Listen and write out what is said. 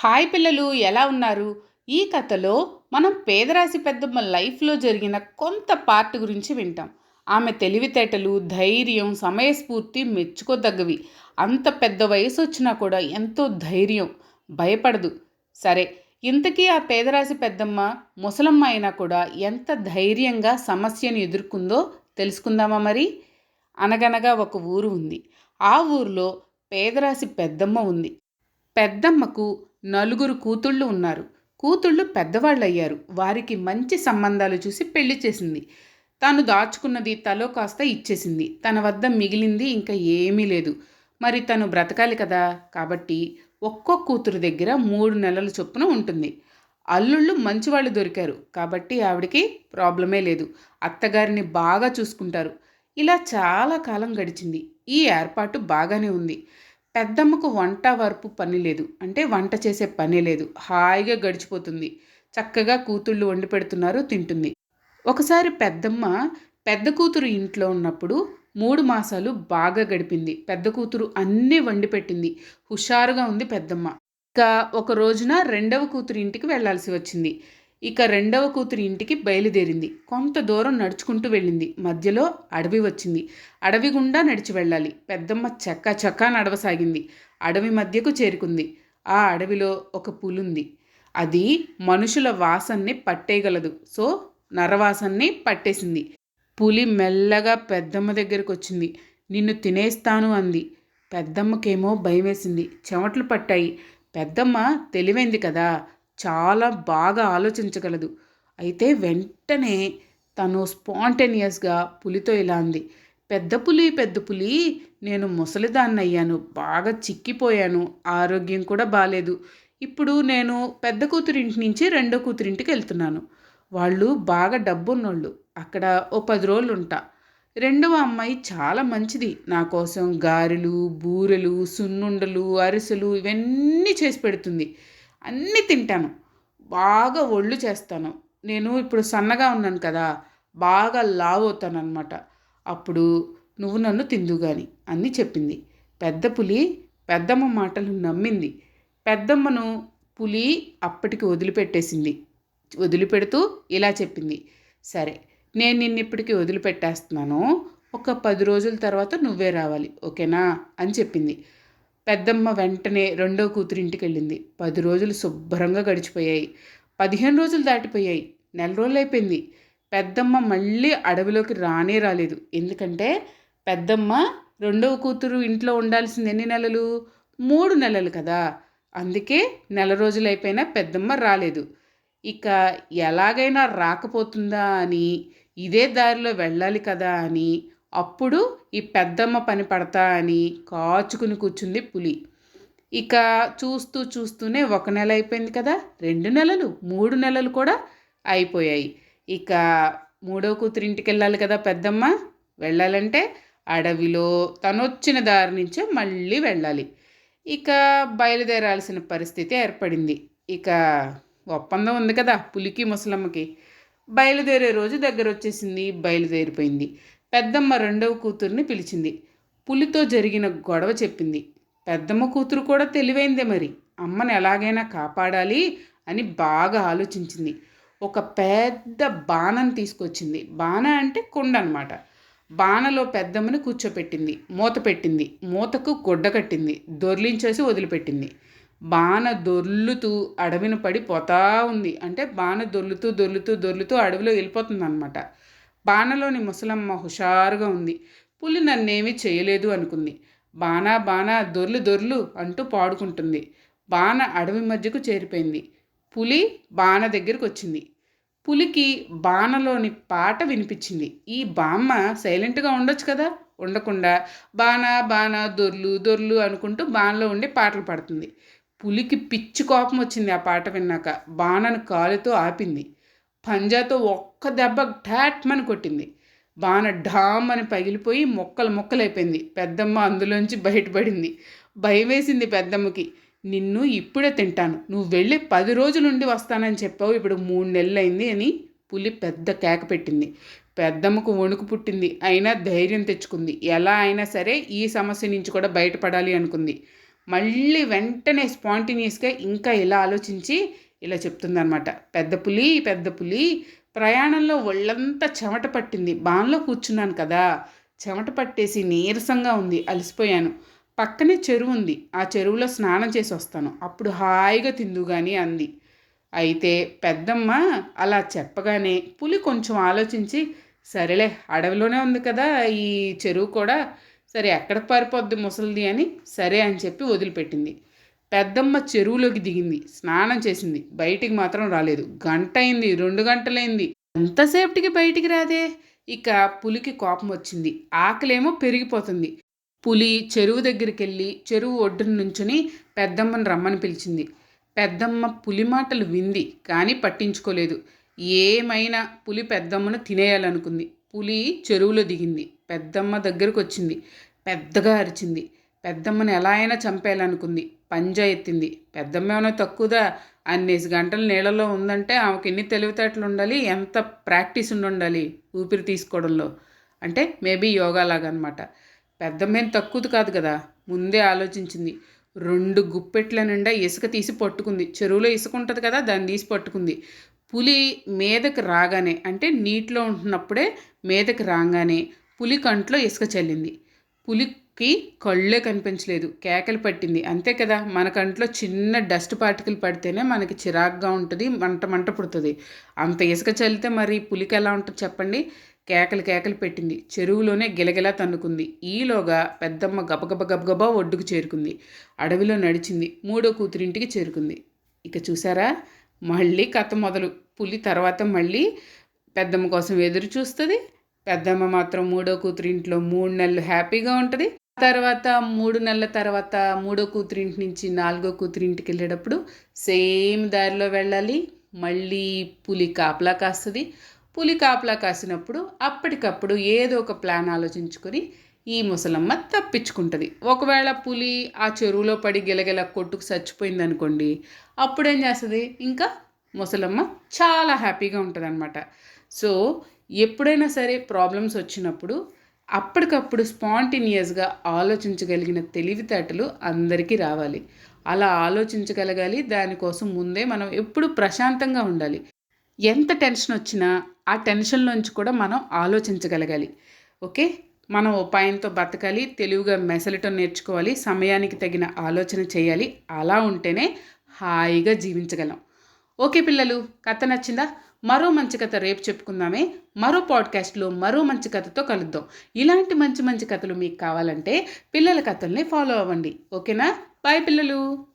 Hi పిల్లలు ఎలా ఉన్నారు? ఈ కథలో మనం పేదరాశి పెద్దమ్మ లైఫ్లో జరిగిన కొంత పార్ట్ గురించి వింటాం. ఆమె తెలివితేటలు ధైర్యం సమయస్ఫూర్తి మెచ్చుకోదగ్గవి. అంత పెద్ద వయసు వచ్చినా కూడా ఎంతో ధైర్యం భయపడదు. సరే ఇంతకీ ఆ పేదరాశి పెద్దమ్మ ముసలమ్మ అయినా కూడా ఎంత ధైర్యంగా సమస్యను ఎదుర్కొందో తెలుసుకుందామా మరి? అనగనగా ఒక ఊరు ఉంది. ఆ ఊరిలో పేదరాశి పెద్దమ్మ ఉంది. పెద్దమ్మకు నలుగురు కూతుళ్ళు ఉన్నారు. కూతుళ్ళు పెద్దవాళ్ళయ్యారు. వారికి మంచి సంబంధాలు చూసి పెళ్ళి చేసింది. తాను దాచుకున్నది తలో కాస్త ఇచ్చేసింది. తన వద్ద మిగిలింది ఇంకా ఏమీ లేదు. మరి తను బ్రతకాలి కదా? కాబట్టి ఒక్కో కూతురు దగ్గర మూడు నెలల చొప్పున ఉంటుంది. అల్లుళ్ళు మంచివాళ్ళు దొరికారు. కాబట్టి ఆవిడకి ప్రాబ్లమే లేదు. అత్తగారిని బాగా చూసుకుంటారు. ఇలా చాలా కాలం గడిచింది. ఈ ఏర్పాటు బాగానే ఉంది. పెద్దమ్మకు వంట వరపు పని లేదు. అంటే వంట చేసే పని లేదు. హాయిగా గడిచిపోతుంది. చక్కగా కూతుళ్ళు వండి పెడుతున్నారు తింటుంది. ఒకసారి పెద్దమ్మ పెద్ద కూతురు ఇంట్లో ఉన్నప్పుడు మూడు మాసాలు బాగా గడిపింది. పెద్ద కూతురు అన్నీ వండి పెట్టింది. హుషారుగా ఉంది పెద్దమ్మ. ఇక ఒక రోజున రెండవ కూతురు ఇంటికి వెళ్ళాల్సి వచ్చింది. ఇక రెండవ కూతురి ఇంటికి బయలుదేరింది. కొంత దూరం నడుచుకుంటూ వెళ్ళింది. మధ్యలో అడవి వచ్చింది. అడవి గుండా నడిచి వెళ్ళాలి. పెద్దమ్మ చెక్క చక్కా నడవసాగింది. అడవి మధ్యకు చేరుకుంది. ఆ అడవిలో ఒక పులుంది. అది మనుషుల వాసన్ని పట్టేయగలదు. సో నరవాసన్ని పట్టేసింది. పులి మెల్లగా పెద్దమ్మ దగ్గరకు వచ్చింది నిన్ను తినేస్తాను అంది. పెద్దమ్మకేమో భయమేసింది. చెమట్లు చెమటలు పట్టాయి. పెద్దమ్మ తెలివైంది కదా. చాలా బాగా ఆలోచించగలదు. అయితే వెంటనే తను స్పాంటేనియస్గా పులితో ఇలా అంది. పెద్ద పులి పెద్ద పులి నేను ముసలిదాన్ని అయ్యాను బాగా చిక్కిపోయాను. ఆరోగ్యం కూడా బాగాలేదు ఇప్పుడు నేను పెద్ద కూతురింటి నుంచి రెండో కూతురింటికి వెళ్తున్నాను. వాళ్ళు బాగా డబ్బున్నోళ్ళు. అక్కడ ఓ పది రోజులు ఉంటా రెండవ అమ్మాయి చాలా మంచిది. నా కోసం గారెలు బూరెలు సున్నుండలు అరిసెలు ఇవన్నీ చేసి పెడుతుంది. అన్నీ తింటాను. బాగా ఒళ్ళు చేస్తాను. నేను ఇప్పుడు సన్నగా ఉన్నాను కదా బాగా లావ్ అవుతాను అనమాట అప్పుడు నువ్వు నన్ను తిందు కానీ అని చెప్పింది. పెద్ద పులి పెద్దమ్మ మాటలు నమ్మింది. పెద్దమ్మను పులి అప్పటికి వదిలిపెట్టేసింది. వదిలిపెడుతూ ఇలా చెప్పింది. సరే నేను నిన్ను ఇప్పటికి వదిలిపెట్టేస్తున్నాను. ఒక పది రోజుల తర్వాత నువ్వే రావాలి. ఓకేనా? అని చెప్పింది. పెద్దమ్మ వెంటనే రెండో కూతురు ఇంటికి వెళ్ళింది పది రోజులు శుభ్రంగా గడిచిపోయాయి. పదిహేను రోజులు దాటిపోయాయి. నెల రోజులు అయిపోయింది. పెద్దమ్మ మళ్ళీ అడవిలోకి రానే రాలేదు. ఎందుకంటే పెద్దమ్మ రెండవ కూతురు ఇంట్లో ఉండాల్సింది ఎన్ని నెలలు? మూడు నెలలు కదా. అందుకే నెల రోజులు అయిపోయినా పెద్దమ్మ రాలేదు. ఇక ఎలాగైనా రాకపోతుందా అని ఇదే దారిలో వెళ్ళాలి కదా అని అప్పుడు ఈ పెద్దమ్మ పని పడతా అని కాచుకుని కూర్చుంది పులి. ఇక చూస్తూ చూస్తూనే ఒక నెల అయిపోయింది కదా రెండు నెలలు మూడు నెలలు కూడా అయిపోయాయి. ఇక మూడో కూతురింటికి వెళ్ళాలి కదా పెద్దమ్మ వెళ్ళాలంటే అడవిలో తనొచ్చిన దారి నుంచే మళ్ళీ వెళ్ళాలి. ఇక బయలుదేరాల్సిన పరిస్థితి ఏర్పడింది. ఇక ఒప్పందం ఉంది కదా పులికి ముసలమ్మకి. బయలుదేరే రోజు దగ్గర వచ్చేసింది బయలుదేరిపోయింది. పెద్దమ్మ రెండవ కూతుర్ని పిలిచింది. పులితో జరిగిన గొడవ చెప్పింది. పెద్దమ్మ కూతురు కూడా తెలివైందే మరి. అమ్మని ఎలాగైనా కాపాడాలి అని బాగా ఆలోచించింది. ఒక పెద్ద బాణం తీసుకొచ్చింది. బాణ అంటే కుండ అనమాట బాణలో పెద్దమ్మని కూర్చోపెట్టింది. మూత పెట్టింది. మూతకు గుడ్డ కట్టింది. దొర్లించేసి వదిలిపెట్టింది. బాణ దొర్లుతూ అడవిన పడి పోతా ఉంది. అంటే బాణ దొర్లుతూ దొర్లుతూ దొర్లుతూ అడవిలో వెళ్ళిపోతుంది అనమాట బాణలోని ముసలమ్మ హుషారుగా ఉంది. పులి నన్నేమీ చేయలేదు అనుకుంది. బాణ బాణ దొర్లు దొర్లు అంటూ పాడుకుంటుంది. బాణ అడవి మధ్యకు చేరిపోయింది. పులి బాణ దగ్గరికి వచ్చింది. పులికి బాణలోని పాట వినిపించింది. ఈ బామ్మ సైలెంట్గా ఉండొచ్చు కదా? ఉండకుండా బాణ బాణ దొర్లు దొర్లు అనుకుంటూ బాణలో ఉండి పాటలు పాడుతుంది. పులికి పిచ్చి కోపం వచ్చింది ఆ పాట విన్నాక. బాణను కాలుతో ఆపింది. పంజాతో ఒక్క దెబ్బ ఠాట్మని కొట్టింది. బాణ ఢామ్ అని పగిలిపోయి మొక్కలు మొక్కలైపోయింది. పెద్దమ్మ అందులోంచి బయటపడింది. భయం వేసింది పెద్దమ్మకి. నిన్ను ఇప్పుడే తింటాను. నువ్వు వెళ్ళి పది రోజులుండి వస్తానని చెప్పావు. ఇప్పుడు మూడు నెలలు అయింది అని పులి పెద్ద కేక పెట్టింది. పెద్దమ్మకు వణుకు పుట్టింది. అయినా ధైర్యం తెచ్చుకుంది. ఎలా అయినా సరే ఈ సమస్య నుంచి కూడా బయటపడాలి అనుకుంది. మళ్ళీ వెంటనే స్పాంటినియస్గా ఇంకా ఇలా ఆలోచించి ఇలా చెప్తుందనమాట పెద్ద పులి పెద్ద పులి ప్రయాణంలో ఒళ్ళంతా చెమట పట్టింది. బాన్లో కూర్చున్నాను కదా. చెమట పట్టేసి నీరసంగా ఉంది. అలసిపోయాను. పక్కనే చెరువు ఉంది. ఆ చెరువులో స్నానం చేసి వస్తాను. అప్పుడు హాయిగా తిందు కానీ అంది. అయితే పెద్దమ్మ అలా చెప్పగానే పులి కొంచెం ఆలోచించి సరేలే అడవిలోనే ఉంది కదా ఈ చెరువు కూడా. సరే ఎక్కడ పారిపోద్ది ముసలిది అని సరే అని చెప్పి వదిలిపెట్టింది. పెద్దమ్మ చెరువులోకి దిగింది. స్నానం చేసింది. బయటికి మాత్రం రాలేదు. గంట అయింది రెండు గంటలైంది ఎంతసేపటికి బయటికి రాదే? ఇక పులికి కోపం వచ్చింది. ఆకలేమో పెరిగిపోతుంది. పులి చెరువు దగ్గరికి వెళ్ళి చెరువు ఒడ్డున నుంచుని పెద్దమ్మని రమ్మని పిలిచింది. పెద్దమ్మ పులి మాటలు వింది కానీ పట్టించుకోలేదు. ఏమైనా పులి పెద్దమ్మను తినేయాలనుకుంది. పులి చెరువులో దిగింది. పెద్దమ్మ దగ్గరకు వచ్చింది పెద్దగా అరిచింది. పెద్దమ్మని ఎలా అయినా చంపేయాలనుకుంది. పంజా ఎత్తింది. పెద్దమ్మ ఏమైనా తక్కువదా? అన్నేసి గంటలు నీళ్ళలో ఉందంటే ఆమెకి ఎన్ని తెలివితేటలు ఉండాలి? ఎంత ప్రాక్టీస్ ఉండాలి ఊపిరి తీసుకోవడంలో? అంటే మేబీ యోగా లాగా అనమాట పెద్దమ్మేం తక్కువది కాదు కదా? ముందే ఆలోచించింది. రెండు గుప్పెట్ల నిండా ఇసుక తీసి పట్టుకుంది. చెరువులో ఇసుక ఉంటుంది కదా? దాన్ని తీసి పట్టుకుంది. పులి మీదకి రాగానే అంటే నీటిలో ఉంటున్నప్పుడే మీదకి రాగానే పులి కంట్లో ఇసుక చల్లింది. పులి కి కళ్ళే కనిపించలేదు. కేకలు పట్టింది. అంతే కదా మన కంట్లో చిన్న డస్ట్ పార్టికల్ పడితేనే మనకి చిరాగ్గా ఉంటుంది మంట మంట పుడుతుంది. అంత ఇసుక చల్లితే మరి పులికి ఎలా ఉంటుంది చెప్పండి? కేకలు కేకలు పెట్టింది. చెరువులోనే గిలగిలా తన్నుకుంది. ఈలోగా పెద్దమ్మ గబగబ గబగబా ఒడ్డుకు చేరుకుంది. అడవిలో నడిచింది. మూడో కూతురింటికి చేరుకుంది. ఇక చూసారా? మళ్ళీ కథ మొదలు. పులి తర్వాత మళ్ళీ పెద్దమ్మ కోసం ఎదురు చూస్తుంది. పెద్దమ్మ మాత్రం మూడో కూతురింట్లో మూడు నెలలు హ్యాపీగా ఉంటుంది. తర్వాత మూడు నెలల తర్వాత మూడో కూతురింటి నుంచి నాలుగో కూతురింటికి వెళ్ళేటప్పుడు సేమ్ దారిలో వెళ్ళాలి. మళ్ళీ పులి కాపలా కాస్తుంది. పులి కాపలా కాసినప్పుడు అప్పటికప్పుడు ఏదో ఒక ప్లాన్ ఆలోచించుకొని ఈ ముసలమ్మ తప్పించుకుంటుంది. ఒకవేళ పులి ఆ చెరువులో పడి గిలగిల కొట్టుకు చచ్చిపోయింది అనుకోండి అప్పుడేం చేస్తుంది? ఇంకా ముసలమ్మ చాలా హ్యాపీగా ఉంటుంది అనమాట సో ఎప్పుడైనా సరే ప్రాబ్లమ్స్ వచ్చినప్పుడు అప్పటికప్పుడు స్పాంటినియస్గా ఆలోచించగలిగిన తెలివితేటలు అందరికీ రావాలి. అలా ఆలోచించగలగాలి. దానికోసం ముందే మనం ఎప్పుడు ప్రశాంతంగా ఉండాలి. ఎంత టెన్షన్ వచ్చినా ఆ టెన్షన్లోంచి కూడా మనం ఆలోచించగలగాలి. ఓకే? మనం ఉపాయంతో బతకాలి తెలివిగా మెసలటం నేర్చుకోవాలి సమయానికి తగిన ఆలోచన చేయాలి. అలా ఉంటేనే హాయిగా జీవించగలం. ఓకే పిల్లలు కథ నచ్చిందా? మరో మంచి కథ రేపు చెప్పుకుందామే. మరో పాడ్కాస్ట్లో మరో మంచి కథతో కలుద్దాం. ఇలాంటి మంచి మంచి కథలు మీకు కావాలంటే పిల్లల కథల్ని ఫాలో అవ్వండి. ఓకేనా? బాయ్ పిల్లలు.